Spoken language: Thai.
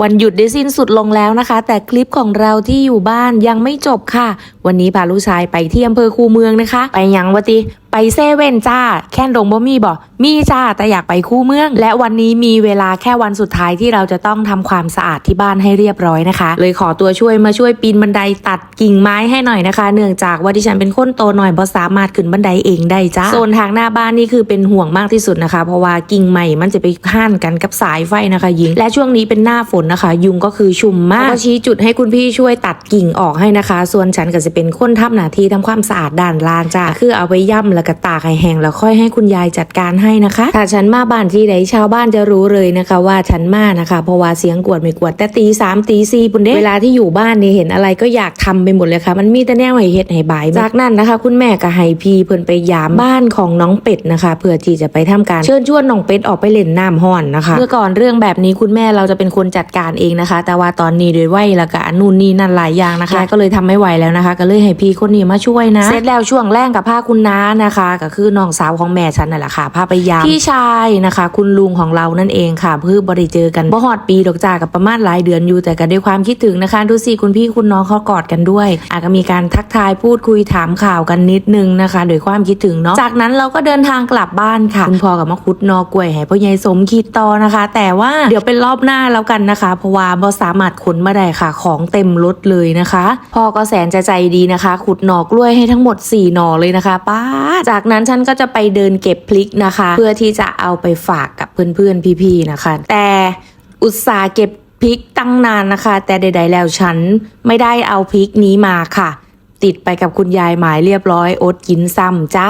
วันหยุดได้สิ้นสุดลงแล้วนะคะ แต่คลิปของเราที่อยู่บ้านยังไม่จบค่ะ วันนี้พาลูกชายไปที่อำเภอคูเมืองนะคะ ไปยังวะติ ไปเซเว่นจ้า แค่นดงบ่มีบ่มีจ้าแต่อยากไปคู่เมือง และวันนี้มีเวลาแค่วันสุดท้ายที่เราจะต้องทำความสะอาดที่บ้านให้เรียบร้อยนะคะ เลยขอตัวช่วยมาช่วยปีนบันไดตัดกิ่งไม้ให้หน่อยนะคะ เนื่องจากว่าดิฉันเป็นคนโตหน่อยบ่สามารถขึ้นบันไดเองได้จ้าโซนทางหน้าบ้านนี่คือเป็นห่วงมากที่สุดนะคะ เพราะว่ากิ่งใหม่มันจะไปข้านกันกับสายไฟนะคะ ยิง และช่วงนี้เป็นหน้าฝนนะคะ ยุงก็คือชุมมากก็ชี้จุดให้คุณพี่ช่วยตัดกิ่งออกให้นะคะ ส่วนฉันก็จะเป็นคนทำหน้าที่ทำความสะอาดด้านล่างจ้าคือเอาไปย่ำแล้วก็ตากให้แห้งแล้วค่อยให้คุณยายจัดการให้นะคะถ้าฉันมาบ้านที่ใดชาวบ้านจะรู้เลยนะคะ ว่าฉันมานะคะเพราะว่าเสียงกวดไม่กวดแต่ตีสามตีสี่ปุ่นเด้เวลาที่อยู่บ้านนี่เห็นอะไรก็อยากทำไปหมดเลยค่ะ มันมีแต่แนวให้เฮ็ดให้บายจากนั้นนะคะ คุณแม่ก็ให้พี่เพิ่นไปยามบ้านของน้องเป็ดนะคะ เพื่อที่จะไปทำการเชิญชวนน้องเป็ดออกไปเล่นน้ำห้อนนะคะเมื่อก่อนเรื่องแบบนี้คุณแม่เราจะเป็นคนจัดการเองนะคะ แต่ว่าตอนนี้ด้วยวัยและกะนู่นนี่นั่นหลายอย่างนะคะก็เลยทำไม่ไหวแล้วนะคะ ก็เลยให้พี่คนนี้มาช่วยนะ เสร็จแล้วช่วงแรกกับผ้าคุณน้านะคะก็คือน้องสาวของแม่ฉันนั่นแหละค่ะพาไปยามพี่ชายนะคะ คุณลุงของเรานั่นเองค่ะเพื่อบริเจอกันบ่ฮอดปีดอกจ้ากับประมาณหลายเดือนอยู่แต่ก็ด้วยความคิดถึงนะคะ ดูสิคุณพี่คุณน้องเขากอดกันด้วย อาจก็มีการทักทายพูดคุยถามข่าวกันนิดนึงนะคะโดยความคิดถึงเนาะจากนั้นเราก็เดินทางกลับบ้านค่ะคุณพ่อกับมะคุดนอกล้วยให้พ่อใหญ่สมคิดต่อนะคะ แต่ว่าเดี๋ยวเป็นรอบหน้าแล้วกันนะคะเพราะว่าบ่สามารถขนมาได้ค่ะ ของเต็มรถเลยนะคะพ่อก็แสนจะใจดีนะคะ ขุดหนอกล้วยให้ทั้งหมด4หน่อเลยนะคะป้าดจากนั้นฉันก็จะไปเดินเก็บพลิกนะคะ เพื่อที่จะเอาไปฝากกับเพื่อนๆพี่ๆนะคะ แต่อุตส่าห์เก็บพริกตั้งนานนะคะ แต่ใด ๆ แล้วฉันไม่ได้เอาพริกนี้มาค่ะ ติดไปกับคุณยายหมายเรียบร้อยอดกินซ้ำจ้า